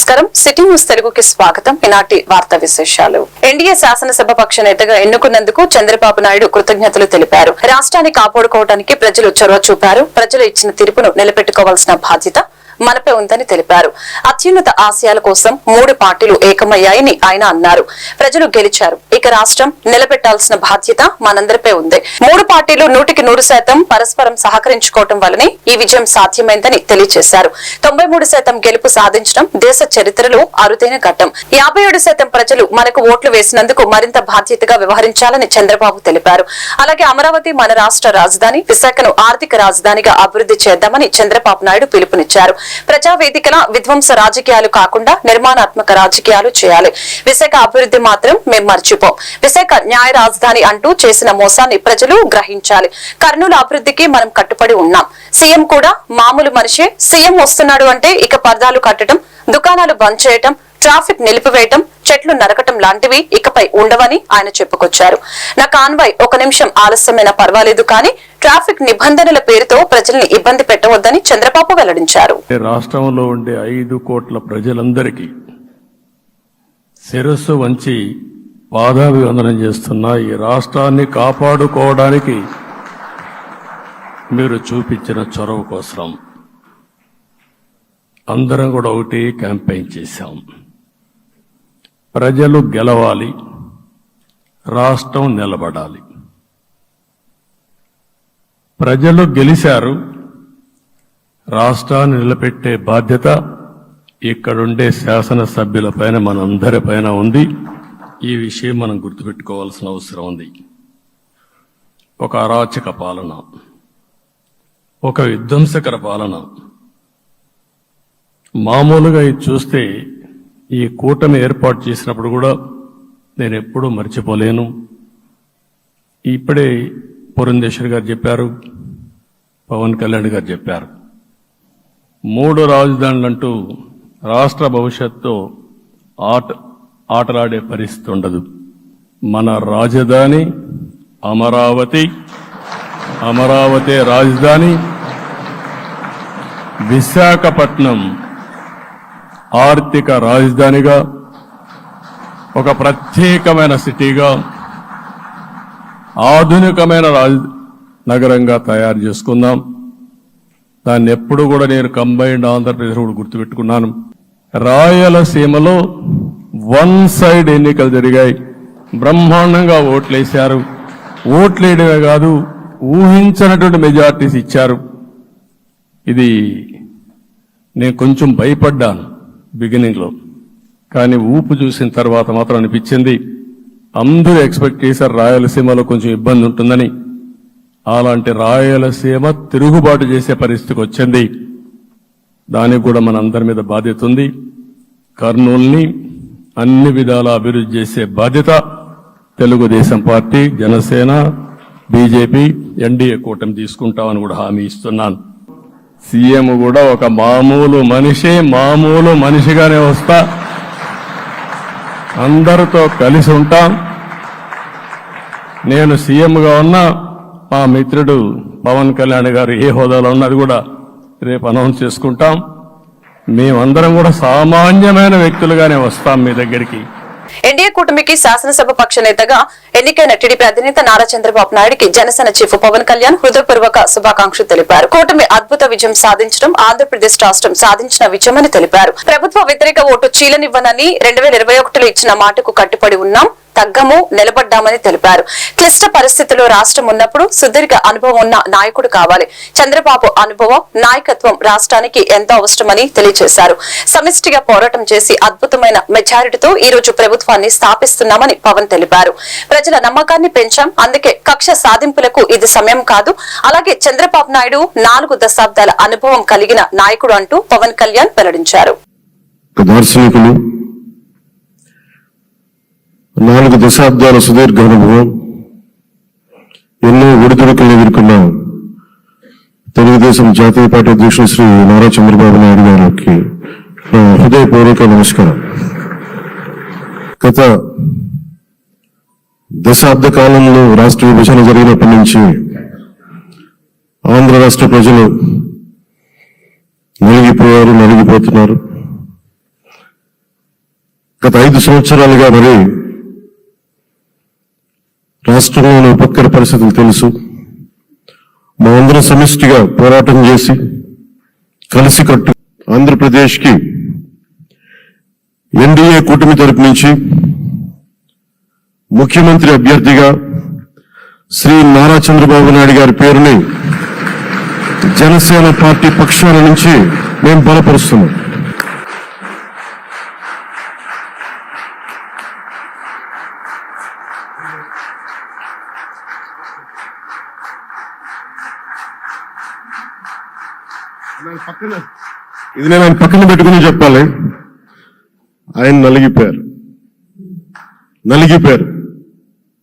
నమస్కారం. City news తెలుగుకి స్వాగతం. ఈనాటి వార్తా విశేషాలు. ఎన్డీఏ శాసనసభ పక్ష నేతగా ఎన్నుకున్నందుకు చంద్రబాబు నాయుడు కృతజ్ఞతలు తెలిపారు. రాష్ట్రాన్ని కాపాడుకోవడానికి ప్రజలు చొరవ చూపారు. ప్రజలు ఇచ్చిన తీర్పును నిలబెట్టుకోవాల్సిన బాధ్యత మనపై ఉందని తెలిపారు. అత్యున్నత ఆశయాల కోసం మూడు పార్టీలు ఏకమయ్యాయని ఆయన అన్నారు. ప్రజలు గెలిచారు. ఇక రాష్ట్రం నిలబెట్టాల్సిన బాధ్యత మనందరిపై ఉంది. మూడు పార్టీలు నూటికి నూరు శాతం పరస్పరం సహకరించుకోవటం వల్లనే ఈ విజయం సాధ్యమైందని తెలియజేశారు. తొంభై మూడు శాతం గెలుపు సాధించడం దేశ చరిత్రలో అరుదైన ఘట్టం. యాభై ఏడు శాతం ప్రజలు మనకు ఓట్లు వేసినందుకు మరింత బాధ్యతగా వ్యవహరించాలని చంద్రబాబు తెలిపారు. అలాగే అమరావతి మన రాష్ట్ర రాజధాని విశాఖను ఆర్థిక రాజధానిగా అభివృద్ధి చేద్దామని చంద్రబాబు నాయుడు పిలుపునిచ్చారు. ప్రజావేదికల విధ్వంస రాజకీయాలు కాకుండా నిర్మాణాత్మక రాజకీయాలు చేయాలి. విశాఖ అభివృద్ధి మాత్రం మేం మర్చిపోం. విశాఖ న్యాయ రాజధాని అంటూ చేసిన మోసాన్ని ప్రజలు గ్రహించాలి. కర్నూలు అభివృద్ధికి మనం కట్టుబడి ఉన్నాం. సీఎం కూడా మామూలు మనిషే. సీఎం వస్తున్నాడు అంటే ఇక పర్దాలు కట్టడం దుకాణాలు బంద్ చేయటం ట్రాఫిక్ నిలిపివేయటం చెట్లు నరకటం లాంటివి ఇకపై ఉండవని ఆయన చెప్పుకొచ్చారు. నా కాన్వాయ్ ఒక నిమిషం ఆలస్యమైనా పర్వాలేదు కానీ ట్రాఫిక్ నిబంధనల పేరుతో ప్రజల్ని ఇబ్బంది పెట్టవద్దని చంద్రబాబు వెల్లడించారు. రాష్ట్రంలో ఉండే ఐదు కోట్ల ప్రజలందరికీ శిరస్సు వంచి పాదాభివందనం చేస్తున్న ఈ రాష్ట్రాన్ని కాపాడుకోవడానికి మీరు చూపించిన చొరవ కోసం అందరం కూడా ఒకటి క్యాంపెయిన్ చేశాం. ప్రజలు గెలవాలి రాష్ట్రం నిలబడాలి. ప్రజలు గెలిచారు రాష్ట్రాన్ని నిలబెట్టే బాధ్యత ఇక్కడుండే శాసనసభ్యులపైన మనందరిపైన ఉంది. ఈ విషయం మనం గుర్తుపెట్టుకోవాల్సిన అవసరం ఉంది. ఒక అరాచక పాలన ఒక విధ్వంసకర పాలన. మామూలుగా ఇది చూస్తే ఈ కూటమి ఏర్పాటు చేసినప్పుడు కూడా నేను ఎప్పుడూ మర్చిపోలేను. ఇప్పుడే పురంధేశ్వర్ గారు చెప్పారు పవన్ కళ్యాణ్ గారు చెప్పారు. మూడు రాజధానులంటూ రాష్ట్ర భవిష్యత్తు ఆట ఆటలాడే పరిస్థితి ఉండదు. మన రాజధాని అమరావతి అమరావతి రాజధాని విశాఖపట్నం ఆర్థిక రాజధానిగా ఒక ప్రత్యేకమైన సిటీగా ఆధునికమైన రాజ నగరంగా తయారు చేసుకుందాం దాన్ని ఎప్పుడు కూడా నేను కంబైన్డ్ ఆంధ్రప్రదేశ్ కూడా గుర్తుపెట్టుకున్నాను. రాయలసీమలో వన్ సైడ్ ఎన్నికలు జరిగాయి. బ్రహ్మాండంగా ఓట్లేశారు. ఓట్లేయడమే కాదు ఊహించినటువంటి మెజార్టీస్ ఇచ్చారు. ఇది నేను కొంచెం భయపడ్డాను. బిగినింగ్లో కానీ ఊపు చూసిన తర్వాత మాత్రం అనిపించింది అందరూ ఎక్స్పెక్ట్ చేశారు రాయలసీమలో కొంచెం ఇబ్బంది ఉంటుందని. అలాంటి రాయలసీమ తిరుగుబాటు చేసే పరిస్థితికి వచ్చింది. దానికి కూడా మన అందరి మీద బాధ్యత ఉంది. కర్నూల్ని అన్ని విధాల అభివృద్ధి చేసే బాధ్యత Telugu Desam party Janasena BJP NDA కూటమి తీసుకుంటామని కూడా హామీ ఇస్తున్నాను. సీఎం కూడా ఒక మామూలు మనిషి మామూలు మనిషిగానే వస్తా. అందరితో కలిసి ఉంటాం. నేను సీఎంగా ఉన్నా మా మిత్రుడు పవన్ కళ్యాణ్ గారు ఏ హోదాలో ఉన్నది కూడా రేపు అనౌన్స్ చేసుకుంటాం. మేమందరం కూడా సామాన్యమైన వ్యక్తులుగానే వస్తాం మీ దగ్గరికి. ఎన్డీఏ కూటమికి శాసనసభ పక్ష నేతగా ఎన్నికైన టీడీపీ అధినేత నారా చంద్రబాబు నాయుడుకి జనసేన చీఫ్ పవన్ కళ్యాణ్ హృదయపూర్వక శుభాకాంక్షలు తెలిపారు. కూటమి అద్భుత విజయం సాధించడం ఆంధ్రప్రదేశ్ రాష్ట్రం సాధించిన విజయమని తెలిపారు. ప్రభుత్వ వ్యతిరేక ఓటు చీలనివ్వనని రెండు వేల ఇరవై ఒకటిలో ఇచ్చిన మాటకు కట్టుబడి ఉన్నాం తగ్గము నిలబడ్డామని తెలిపారు. క్లిష్ట పరిస్థితుల్లో రాష్ట్రం ఉన్నప్పుడు సుదీర్ఘ అనుభవం ఉన్న నాయకుడు కావాలి. చంద్రబాబు అనుభవం నాయకత్వం రాష్ట్రానికి ఎంతో అవసరమని తెలియజేశారు. సమిష్టిగా పోరాటం చేసి అద్భుతమైన మెజారిటీతో ఈ రోజు ప్రభుత్వాన్ని స్థాపిస్తున్నామని పవన్ తెలిపారు. ప్రజల ప్రజల నమ్మకాన్ని పెంచాం. అందుకే కక్ష సాధింపులకు ఇది సమయం కాదు. అలాగే చంద్రబాబు నాయుడు నాలుగు దశాబ్దాల అనుభవం కలిగిన నాయకుడు అంటూ పవన్ కళ్యాణ్ వెల్లడించారు. దార్శనికులు నాలుగు దశాబ్దాల సుదీర్ఘ అనుభవం ఎన్నో ఒడిదుడుకులు ఎదుర్కొన్న తెలుగుదేశం జాతీయ పార్టీ అధ్యక్షుడు శ్రీ నారా చంద్రబాబు నాయుడు గారికి హృదయపూర్వక నమస్కారం. గత దశాబ్ద కాలంలో రాష్ట్ర విభజన జరిగినప్పటి నుంచి ఆంధ్ర రాష్ట్ర ప్రజలు నలిగిపోయారు నలిగిపోతున్నారు. గత ఐదు సంవత్సరాలుగా మరి రాష్ట్రంలోని ఉపక్కర పరిస్థితులు తెలుసు. మేమందరం సమిష్టిగా పోరాటం చేసి కలిసికట్టు ఆంధ్రప్రదేశ్కి ఎన్డీఏ కూటమి తరపు నుంచి ముఖ్యమంత్రి అభ్యర్థిగా శ్రీ నారా చంద్రబాబు నాయుడు గారి పేరుని జనసేన పార్టీ పక్షాల నుంచి మేము బలపరుస్తున్నాం. ఇది నేను ఆయన పక్కన పెట్టుకుని చెప్పాలి. ఆయన నలిగిపోయారు. నలిగిపోయారు.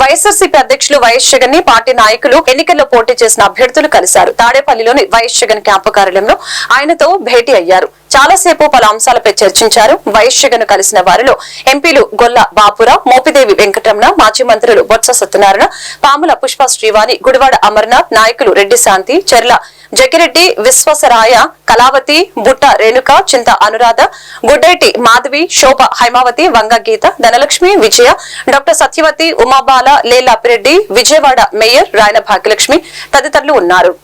వైఎస్ఆర్సీపీ అధ్యక్షులు వైఎస్ జగన్ని పార్టీ నాయకులు ఎన్నికల్లో పోటీ చేసిన అభ్యర్థులు కలిశారు. తాడేపల్లిలోని వైఎస్ జగన్ క్యాంపు కార్యాలయంలో ఆయనతో భేటీ అయ్యారు. చాలాసేపు పలు అంశాలపై చర్చించారు. వైఎస్ కలిసిన వారిలో ఎంపీలు గొల్ల బాపురావు మోపిదేవి వెంకటరమణ మాజీ మంత్రులు బొత్స సత్యనారాయణ పాముల పుష్ప శ్రీవాణి గుడివాడ అమర్నాథ్ నాయకులు రెడ్డి శాంతి చెర్ల జగిరెడ్డి విశ్వసరాయ కళావతి బుట్ట రేణుక చింత అనురాధ గుడ్డైటి మాధవి శోభ హైమావతి వంగ గీత ధనలక్ష్మి విజయ డాక్టర్ సత్యవతి ఉమాబాల లేలాపిరెడ్డి విజయవాడ మేయర్ రాయన భాగ్యలక్ష్మి తదితరులు ఉన్నారు.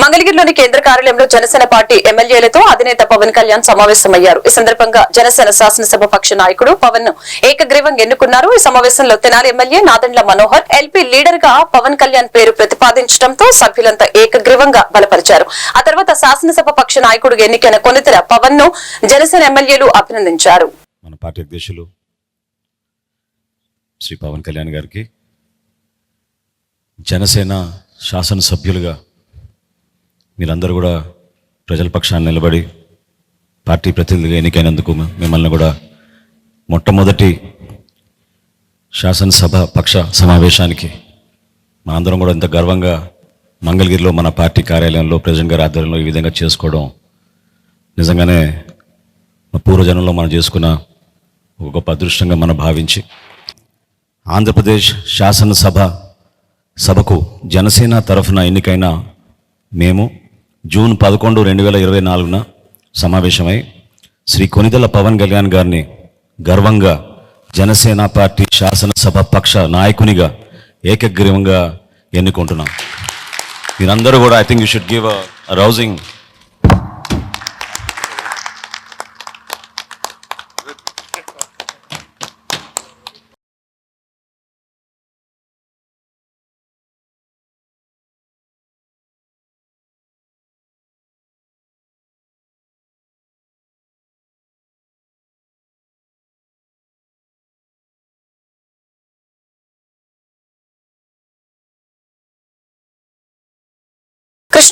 మంగళగిరిలోని కేంద్ర కార్యాలయంలో జనసేన పార్టీ ఎమ్మెల్యేలతో అధినేత పవన్ కళ్యాణ్ సమావేశమయ్యారు. ఈ సందర్భంగా జనసేన శాసనసభ పక్ష నాయకుడు పవన్ను ఏకగ్రీవంగా ఎన్నుకున్నారు. ఈ సమావేశంలో Tenali MLA Nadendla Manohar L P లీడర్గా పవన్ కళ్యాణ్ పేరు ప్రతిపాదించడంతో సభ్యులంతా ఏకగ్రీవంగా బలపరిచారు. ఆ తర్వాత శాసనసభ పక్ష నాయకుడు ఎన్నికైన కొనితెర పవన్ను జనసేన ఎమ్మెల్యేలు అభినందించారు. మన పార్టీ అధ్యక్షులు శ్రీ పవన్ కళ్యాణ్ గారికి జనసేన శాసనసభ్యులుగా మీరందరూ కూడా ప్రజల పక్షాన్ని నిలబడి పార్టీ ప్రతినిధులు ఎన్నికైనందుకు మిమ్మల్ని కూడా మొట్టమొదటి శాసనసభ పక్ష సమావేశానికి మనందరం కూడా ఇంత గర్వంగా మంగళగిరిలో మన పార్టీ కార్యాలయంలో ప్రజెంట్ గారి ఆధ్వర్యంలో ఈ విధంగా చేసుకోవడం నిజంగానే మా పూర్వజనంలో మనం చేసుకున్న ఒక గొప్ప అదృష్టంగా మనం భావించి ఆంధ్రప్రదేశ్ శాసనసభ సభకు జనసేన తరఫున ఎన్నికైన మేము జూన్ పదకొండు రెండు వేల ఇరవై నాలుగున సమావేశమై శ్రీ కొనిదెల పవన్ కళ్యాణ్ గారిని గర్వంగా జనసేన పార్టీ శాసనసభ పక్ష నాయకునిగా ఏకగ్రీవంగా ఎన్నుకుంటున్నాం. మీరందరూ కూడా I think you should give a rousing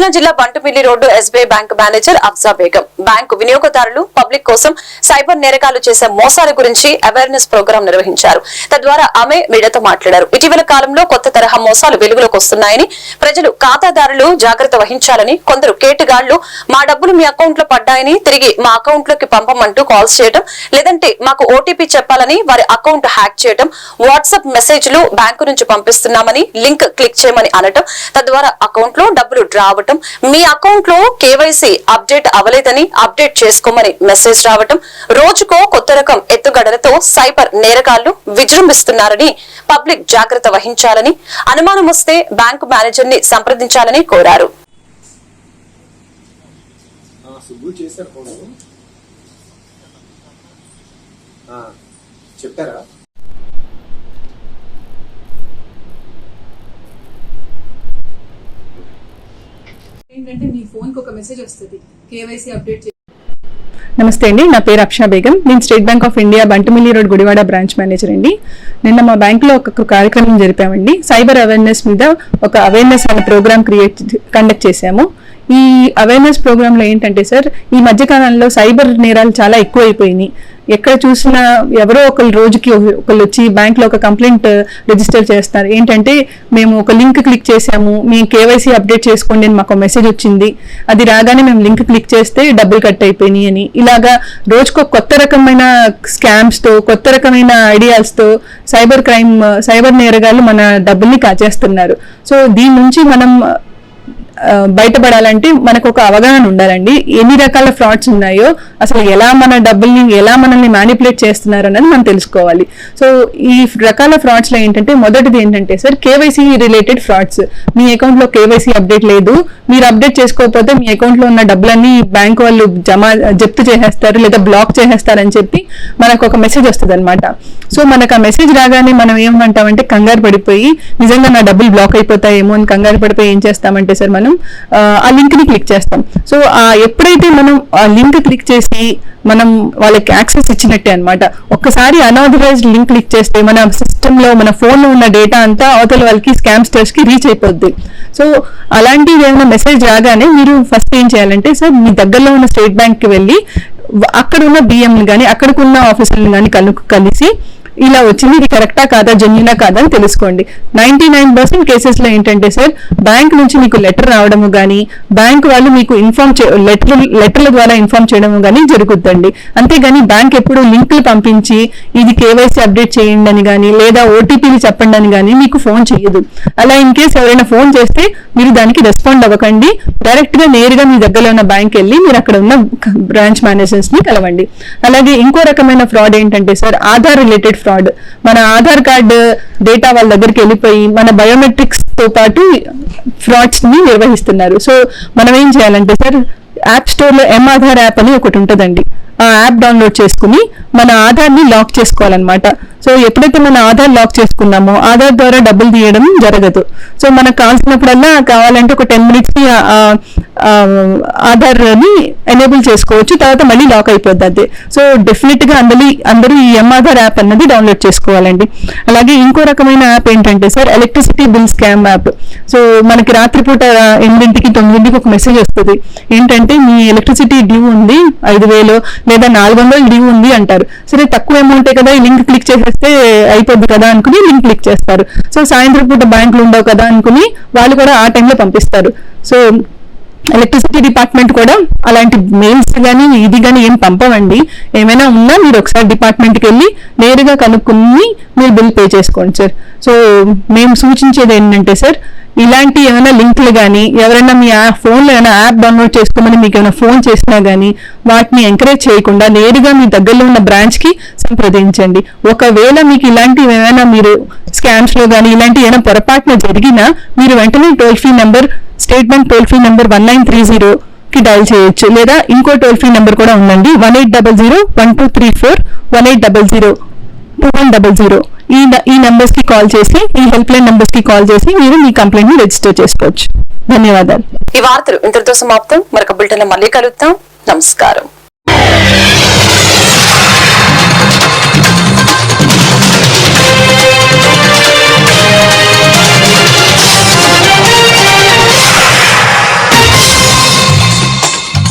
Krishna జిల్లా Bantumilli road SBI bank manager Afza Begum. Bank వినియోగదారులు పబ్లిక్ కోసం సైబర్ నేరకాలు చేసే మోసాల గురించి అవేర్నెస్ ప్రోగ్రాం నిర్వహించారు. తద్వారా ఆమె మీడియాతో మాట్లాడారు. ఇటీవల కాలంలో కొత్త తరహా మోసాలు వెలుగులోకి వస్తున్నాయని ప్రజలు ఖాతాదారులు జాగ్రత్త వహించాలని కొందరు కేటుగాళ్ళు మా డబ్బులు మీ అకౌంట్లో పడ్డాయని తిరిగి మా అకౌంట్లోకి పంపమంటూ కాల్స్ చేయడం లేదంటే మాకు ఓటీపీ చెప్పాలని వారి అకౌంట్ హ్యాక్ చేయడం వాట్సాప్ మెసేజ్లు బ్యాంకు నుంచి పంపిస్తున్నామని లింక్ క్లిక్ చేయమని అనటం తద్వారా అకౌంట్లో డబ్బులు డ్రా రావటం మీ అకౌంట్లో కేవైసీ అప్డేట్ అవ్వలేదని అప్డేట్ చేసుకోమని మెసేజ్ రావటం రోజుకో కొత్త రకం ఎత్తుగడలతో సైబర్ నేరగాళ్ళు విజృంభిస్తున్నారని పబ్లిక్ జాగ్రత్త వహించాలని అనుమానం వస్తే బ్యాంకు మేనేజర్ని సంప్రదించాలని కోరారు. చెప్పారా? ఏంటంటే మీ ఫోన్కి ఒక మెసేజ్ వస్తుంది కేవైసీ అప్డేట్ నమస్తే అండి నా పేరు అక్షా బేగం. నేను State Bank of India Bantumilli road Gudivada branch manager అండి. నిన్న మా బ్యాంకులో ఒక కార్యక్రమం జరిపామండి. సైబర్ అవేర్నెస్ మీద ఒక అవేర్నెస్ అనే ప్రోగ్రామ్ క్రియేట్ కండక్ట్ చేశాము. ఈ అవేర్నెస్ ప్రోగ్రాంలో ఏంటంటే సార్ ఈ మధ్యకాలంలో సైబర్ నేరాలు చాలా ఎక్కువైపోయినాయి. ఎక్కడ చూసినా ఎవరో ఒకరు రోజుకి ఒకళ్ళు వచ్చి బ్యాంక్లో ఒక కంప్లైంట్ uh, రిజిస్టర్ చేస్తారు. ఏంటంటే మేము ఒక లింక్ క్లిక్ చేసాము మేము కేవైసీ అప్డేట్ చేసుకోండి అని మాకు మెసేజ్ వచ్చింది. అది రాగానే మేము లింక్ క్లిక్ చేస్తే డబ్బులు కట్ అయిపోయినాయి అని. ఇలాగా రోజుకో కొత్త రకమైన స్కామ్స్తో కొత్త రకమైన ఐడియాస్తో సైబర్ క్రైమ్ సైబర్ నేరగాళ్ళు మన డబ్బుల్ని కాచేస్తున్నారు. సో దీని నుంచి మనం బయటపడాలంటే మనకు ఒక అవగాహన ఉండాలండి. ఎన్ని రకాల ఫ్రాడ్స్ ఉన్నాయో అసలు ఎలా మన డబ్బుల్ని ఎలా మనల్ని మ్యానిపులేట్ చేస్తున్నారు అన్నది మనం తెలుసుకోవాలి. సో ఈ రకాల ఫ్రాడ్స్లో ఏంటంటే మొదటిది ఏంటంటే సార్ కేవైసీ రిలేటెడ్ ఫ్రాడ్స్ మీ అకౌంట్లో కేవైసీ అప్డేట్ లేదు. మీరు అప్డేట్ చేసుకోకపోతే మీ అకౌంట్లో ఉన్న డబ్బులన్నీ బ్యాంక్ వాళ్ళు జమ జప్తు చేసేస్తారు లేదా బ్లాక్ చేసేస్తారని చెప్పి మనకు ఒక మెసేజ్ వస్తుంది అనమాట సో మనకు ఆ మెసేజ్ రాగానే మనం ఏమంటామంటే కంగారు పడిపోయి నిజంగా నా డబ్బులు బ్లాక్ అయిపోతాయేమో అని కంగారు పడిపోయి ఏం చేస్తామంటే సార్ మనం ఆ, ఆ క్లిక్ చేస్తాం. సో ఆ ఎప్పుడైతే మనం ఆ లింక్ క్లిక్ చేసి మనం వాళ్ళకి యాక్సెస్ ఇచ్చినట్టే అనమాట ఒక్కసారి అనాథరైజ్డ్ లింక్ క్లిక్ చేస్తే మన సిస్టంలో మన ఫోన్లో ఉన్న డేటా అంతా అవతల వాళ్ళకి స్కామ్స్టర్స్కి రీచ్ అయిపోద్ది. సో అలాంటివి ఏమైనా మెసేజ్ రాగానే మీరు ఫస్ట్ ఏం చేయాలంటే సార్ మీ దగ్గరలో ఉన్న స్టేట్ బ్యాంక్కి వెళ్ళి అక్కడున్న అక్కడ ఉన్న అక్కడికి కానీ అక్కడికున్న ఆఫీసర్లు కానీ కలు కలిసి ఇలా వచ్చింది. ఇది కరెక్టా కాదా? జెన్యునా కాదా అని తెలుసుకోండి. నైన్టీ నైన్ పర్సెంట్ కేసెస్లో ఏంటంటే సార్ బ్యాంక్ నుంచి మీకు లెటర్ రావడము కానీ బ్యాంక్ వాళ్ళు మీకు ఇన్ఫార్మ్ లెటర్ లెటర్ల ద్వారా ఇన్ఫార్మ్ చేయడము కానీ జరుగుతుందండి అంతేగాని బ్యాంక్ ఎప్పుడు లింకులు పంపించి ఇది కేవైసీ అప్డేట్ చేయండి అని కానీ లేదా ఓటీపీలు చెప్పండి అని కానీ మీకు ఫోన్ చేయదు. అలా ఇన్ కేసు ఎవరైనా ఫోన్ చేస్తే మీరు దానికి రెస్పాండ్ అవ్వకండి. డైరెక్ట్గా నేరుగా మీ దగ్గరలో ఉన్న బ్యాంక్ వెళ్ళి మీరు అక్కడ ఉన్న బ్రాంచ్ మేనేజర్స్ని కలవండి. అలాగే ఇంకో రకమైన ఫ్రాడ్ ఏంటంటే సార్ ఆధార్ రిలేటెడ్ ఫ్రాడ్ మన ఆధార్ కార్డు డేటా వాళ్ళ దగ్గరికి వెళ్ళిపోయి మన బయోమెట్రిక్స్తో పాటు ఫ్రాడ్స్ని నిర్వహిస్తున్నారు. సో మనం ఏం చేయాలంటే సార్ యాప్ స్టోర్లో ఎం ఆధార్ యాప్ అని ఒకటి ఉంటుందండి. ఆ యాప్ డౌన్లోడ్ చేసుకుని మన ఆధార్ని లాక్ చేసుకోవాలన్నమాట. సో ఎప్పుడైతే మన ఆధార్ లాక్ చేసుకున్నామో ఆధార్ ద్వారా డబ్బులు తీయడం జరగదు. సో మనకు కావాల్సినప్పుడల్లా కావాలంటే ఒక టెన్ మినిట్స్ ఆధార్ని ఆధార్ ఎనేబుల్ చేసుకోవచ్చు తర్వాత మళ్ళీ లాక్ అయిపోద్ది సో డెఫినెట్గా అందరి అందరూ ఈ ఎం ఆధార్ యాప్ అన్నది డౌన్లోడ్ చేసుకోవాలండి. అలాగే ఇంకో రకమైన యాప్ ఏంటంటే sir electricity bill scam app so మనకి రాత్రిపూట ఎనిమిదింటికి తొమ్మిదింటికి ఒక మెసేజ్ వస్తుంది. ఏంటంటే మీ ఎలక్ట్రిసిటీ డ్యూ ఉంది ఐదు వేలు లేదా నాలుగు వందలు డ్యూ ఉంది అంటారు. సరే తక్కువ అమౌంటే కదా ఈ లింక్ క్లిక్ చేస్తే అయిపోద్ది కదా అనుకుని లింక్ క్లిక్ చేస్తారు. సో సాయంత్రం పూట బ్యాంకులు ఉండవు కదా అనుకుని వాళ్ళు కూడా ఆ టైంలో పంపిస్తారు. సో ఎలక్ట్రిసిటీ డిపార్ట్మెంట్ కూడా అలాంటి మెయిల్స్ కానీ ఇది కానీ ఏం పంపవండి. ఏమైనా ఉన్నా మీరు ఒకసారి డిపార్ట్మెంట్కి వెళ్ళి నేరుగా కనుక్కుని మీరు బిల్ పే చేసుకోండి సార్. సో మేము సూచించేది ఏంటంటే సార్ ఇలాంటి ఏమైనా లింకులు కానీ ఎవరైనా మీ యాప్ ఫోన్లో ఏమైనా యాప్ డౌన్లోడ్ చేసుకోమని మీకు ఏమైనా ఫోన్ చేసినా కానీ వాటిని ఎంకరేజ్ చేయకుండా నేరుగా మీ దగ్గరలో ఉన్న బ్రాంచ్కి సంప్రదించండి ఒకవేళ మీకు ఇలాంటివి ఏమైనా మీరు స్కామ్స్లో కానీ ఇలాంటి ఏమైనా పొరపాటున జరిగినా మీరు వెంటనే toll free number State Bank toll free number one nine three zero కి డయల్ చేయొచ్చు. లేదా ఇంకో టోల్ ఫ్రీ నెంబర్ కూడా ఉందండి. One eight double zero one two three four one eight double zero two one double zero ఈ ఈ నెంబర్స్కి call చేసి ఈ హెల్ప్ లైన్ నెంబర్స్కి కాల్ చేసి మీరు మీ కంప్లైంట్ని రిజిస్టర్ చేసుకోవచ్చు. ధన్యవాదాలు. ఈ వార్తలు ఇంతటితో సమాప్తం. మరొక బులెటిన్ మళ్ళీ కలుద్దాం. నమస్కారం.